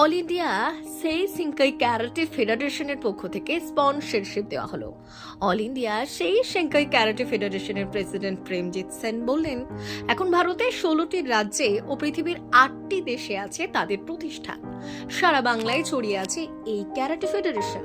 All India সেই সিংকাই karate ফেডারেশনের পক্ষ থেকে স্পন্সরশিপ দেওয়া হলো। অল ইন্ডিয়া সেই সেঙ্কাই ক্যারাটে ফেডারেশনের প্রেসিডেন্ট প্রেমজিৎ সেন বললেন, এখন ভারতে ষোলোটি রাজ্যে ও পৃথিবীর আটটি দেশে আছে তাদের প্রতিষ্ঠান। সারা বাংলায় ছড়িয়ে আছে এই ক্যারাটে ফেডারেশন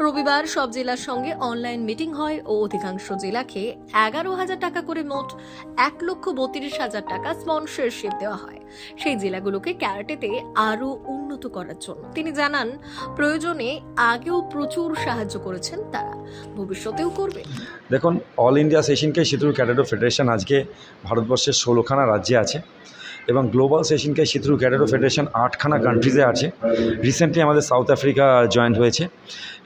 রবিবার সব জেলার সঙ্গে অনলাইন মিটিং হয় ও অধিকাংশ জেলাকে এগারো হাজার টাকা করে মোট এক লক্ষ বত্রিশ হাজার টাকা স্পন্সরশিপ দেওয়া হয়। সেই জেলাগুলোকে ক্যারাটেতে আরও উন্নত করার জন্য। তিনি জানান, প্রয়োজনে আগেও প্রচুর সাহায্য করেছেন তারা। ভবিষ্যতেও করবে। দেখুন, অল ইন্ডিয়া সেশনকে সিতুর ক্যাডেটো ফেডারেশন আজকে ভারতবর্ষের ষোলোখানা রাজ্যে আছে। এবং গ্লোবাল সেশনকে সিতুর ক্যাডেটো ফেডারেশন আটখানা কান্ট্রিজে আছে। রিসেন্টলি আমাদের সাউথ আফ্রিকা জয়েন্ট হয়েছে।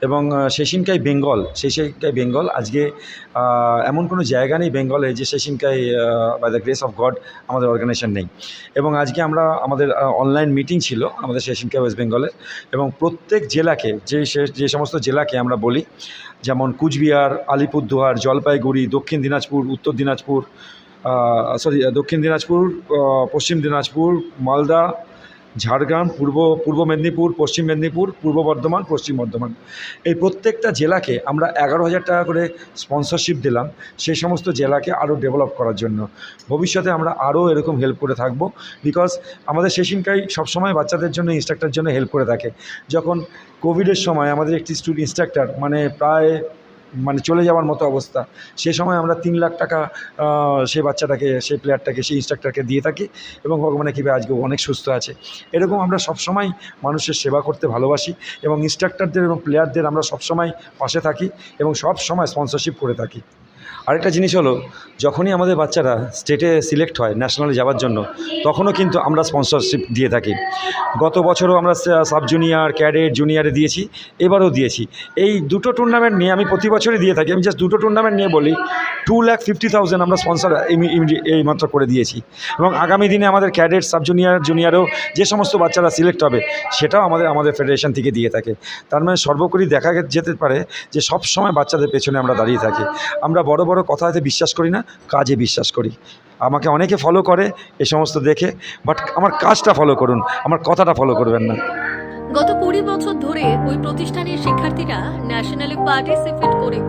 এবং সেশনকাই বেঙ্গল সেশনকাই বেঙ্গল আজকে এমন কোনো জায়গা নেই বেঙ্গলে যে সেশনকাই by the grace of God আমাদের অর্গানাইজেশন নেই। এবং আজকে আমরা, আমাদের অনলাইন মিটিং ছিল আমাদের সেশনকাই ওয়েস্ট বেঙ্গলের এবং প্রত্যেক জেলাকে, যে যে সমস্ত জেলাকে আমরা বলি, যেমন কুচবিহার, আলিপুরদুয়ার, জলপাইগুড়ি, দক্ষিণ দিনাজপুর, উত্তর দিনাজপুর সরি দক্ষিণ দিনাজপুর পশ্চিম দিনাজপুর, মালদা, ঝাড়গ্রাম, পূর্ব পূর্ব মেদিনীপুর, পশ্চিম মেদিনীপুর, পূর্ব বর্ধমান, পশ্চিম বর্ধমান। এই প্রত্যেকটা জেলাকে আমরা এগারো হাজার টাকা করে স্পন্সরশিপ দিলাম। সেই সমস্ত জেলাকে আরও ডেভেলপ করার জন্য। ভবিষ্যতে আমরা আরও এরকম হেল্প করে থাকব। বিকজ আমাদের সেশনকাই সবসময় বাচ্চাদের জন্য ইনস্ট্রাক্টর জন্য হেল্প করে থাকে। যখন কোভিডের সময় আমাদের একটি স্টুডেন্ট ইনস্ট্রাক্টর মানে প্রায় মানে চলে যাওয়ার মতো অবস্থা। সে সময় আমরা তিন লাখ টাকা সেই বাচ্চাটাকে, সেই প্লেয়ারটাকে সেই ইনস্ট্রাক্টরকে দিয়ে থাকি এবং ভগবানের কীভাবে আজকে অনেক সুস্থ আছে। এরকম আমরা সবসময় মানুষের সেবা করতে ভালোবাসি এবং ইনস্ট্রাক্টরদের এবং প্লেয়ারদের আমরা সবসময় পাশে থাকি এবং সব সময় স্পন্সরশিপ করে থাকি। আরেকটা জিনিস হলো, যখনই আমাদের বাচ্চারা স্টেটে সিলেক্ট হয় ন্যাশনালে যাওয়ার জন্য, তখনও কিন্তু আমরা স্পন্সরশিপ দিয়ে থাকি। গত বছরও আমরা সাব জুনিয়র ক্যাডেট জুনিয়রে দিয়েছি, এবারও দিয়েছি। এই দুটো টুর্নামেন্ট নিয়ে আমি প্রতি বছরই দিয়ে থাকি। আমি জাস্ট দুটো টুর্নামেন্ট নিয়ে বলি টু ল্যাক ফিফটি থাউজেন্ড আমরা স্পন্সর এই মাত্র করে দিয়েছি। এবং আগামী দিনে আমাদের ক্যাডেট সাব জুনিয়র জুনিয়রেও যে সমস্ত বাচ্চারা সিলেক্ট হবে, সেটাও আমাদের আমাদের ফেডারেশন থেকে দিয়ে থাকে। তার মানে সর্বোপরি দেখা যেতে পারে যে সব সময় বাচ্চাদের পেছনে আমরা দাঁড়িয়ে থাকি। আমরা বড় বড় কথাতে বিশ্বাস করি না, কাজে বিশ্বাস করি। আমাকে অনেকে ফলো করে, এ সমস্ত দেখে বাট আমার কাজটা ফলো করুন, আমার কথাটা ফলো করবেন না। গত কুড়ি বছর ধরে ওই প্রতিষ্ঠানের শিক্ষার্থীরা ন্যাশনালে পার্টিসিপেট করে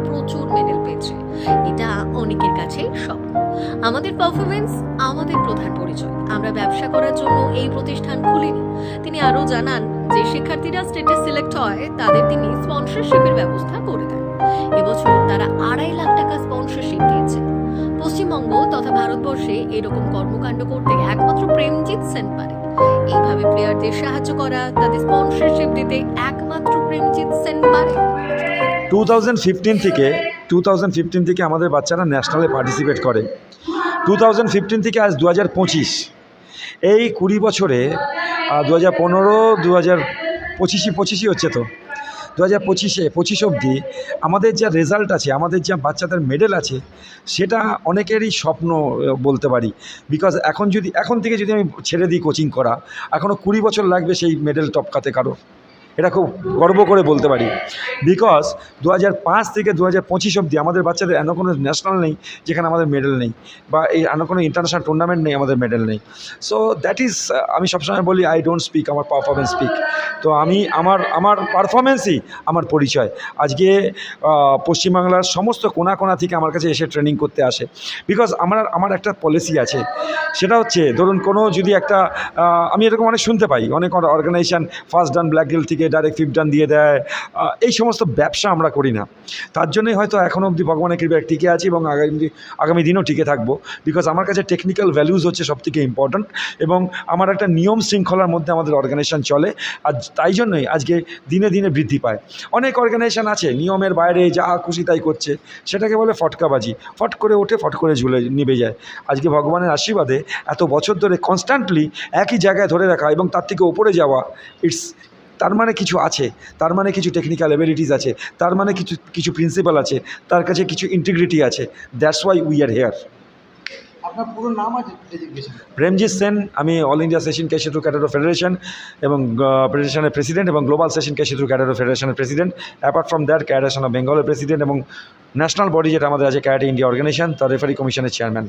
আমাদের পারফরমেন্স আমাদের প্রধান পরিচয়। আমরা ব্যবসা করার জন্য এই প্রতিষ্ঠান খুলিনি। তিনি আরও জানান যে শিক্ষার্থীরা স্টেটে সিলেক্ট হয়, তাদের তিনি স্পন্সরশিপের ব্যবস্থা করে দেন। এবছর তারা আড়াই লাখ টাকা স্পন্সরশিপ দিয়েছে। পশ্চিমবঙ্গ তথা ভারতবর্ষে এরকম কর্মকাণ্ড করতে একমাত্র প্রেমজিৎ সেন পারে। এইভাবে প্লেয়ারদের সাহায্য করা, তাদের স্পন্সরশিপ দিতে একমাত্র প্রেমজিৎ সেন পারে। টু থাউজেন্ড ফিফটিন থেকে টু ফিফটিন থেকে আমাদের বাচ্চারা ন্যাশনালে পার্টিসিপেট করে। টু ফিফটিন থেকে আজ দু হাজার পঁচিশ। এই কুড়ি বছরে দু হাজার পনেরো দু হাজার পঁচিশই পঁচিশই হচ্ছে তো। দু হাজার পঁচিশে, পঁচিশ অবধি আমাদের যা রেজাল্ট আছে, আমাদের যা বাচ্চাদের মেডেল আছে, সেটা অনেকেরই স্বপ্ন বলতে পারি। বিকজ এখন যদি, এখন থেকে যদি আমি ছেড়ে দিই কোচিং করা এখনও কুড়ি বছর লাগবে সেই মেডেল টপকাতে কারও। এটা খুব গর্ব করে বলতে পারি। বিকজ দু হাজার পাঁচ থেকে দু হাজার পঁচিশ অবধি আমাদের বাচ্চাদের এমন কোনো ন্যাশনাল নেই, যেখানে আমাদের মেডেল নেই বা এই এমন কোনো ইন্টারন্যাশনাল টুর্নামেন্ট নেই, আমাদের মেডেল নেই। সো দ্যাট ইজ আমি সবসময় বলি আই ডোন্ট স্পিক আমার পারফরমেন্স স্পিক তো আমি, আমার আমার পারফরমেন্সই আমার পরিচয়। আজকে পশ্চিমবাংলার সমস্ত কোনা কোনা থেকে আমার কাছে এসে ট্রেনিং করতে আসে। বিকজ আমার আমার একটা পলিসি আছে। সেটা হচ্ছে, ধরুন কোনো যদি একটা আমি এরকম অনেক শুনতে পাই, অনেক অর্গানাইজেশন ফার্স্ট ডান ব্ল্যাক গেল থেকে ডাইরেক্ট ফিফথ দিয়ে দেয়। এই সমস্ত ব্যবসা আমরা করি না। তার জন্যই হয়তো এখনও অবধি ভগবানের কৃপায় টিকে আছি এবং আগামী আগামী দিনও টিকে থাকব। বিকজ আমার কাছে টেকনিক্যাল ভ্যালুজ হচ্ছে সবথেকে ইম্পর্ট্যান্ট এবং আমার একটা নিয়ম শৃঙ্খলার মধ্যে আমাদের অর্গানাইজেশন চলে। আর তাই জন্যই আজকে দিনে দিনে বৃদ্ধি পায়। অনেক অর্গানাইজেশন আছে, নিয়মের বাইরে যা খুশি তাই করছে। সেটাকে বলে ফটকাবাজি। ফট করে ওঠে, ফট করে ঝুলে, নিভে যায়। আজকে ভগবানের আশীর্বাদে এত বছর ধরে কনস্ট্যান্টলি একই জায়গায় ধরে রাখা এবং তার থেকে ওপরে যাওয়া ইটস তার মানে কিছু আছে তার মানে কিছু টেকনিক্যাল অ্যাবিলিটিস আছে তার মানে কিছু কিছু প্রিন্সিপাল আছে তার কাছে কিছু ইন্টিগ্রিটি আছে that's why we are here আপনার পুরো নাম আছে প্রেমজিৎ সেন আমি অল ইন্ডিয়া সেশন ক্যাশেটু ক্যাডারো ফেডারেশন এবং ফেডারেশনের প্রেসিডেন্ট এবং গ্লোবাল সেশন ক্যাশেটু ক্যাডারো ফেডারেশনের প্রেসিডেন্ট অ্যাপার্ট ফ্রম দ্যাট ক্যাডারেশন অফ বেঙ্গলের প্রেসিডেন্ট এবং ন্যাশনাল বডি যেটা আমাদের আছে ক্যারাটে ইন্ডিয়া অর্গানাইজেশন তার রেফারি কমিশনের চেয়ারম্যান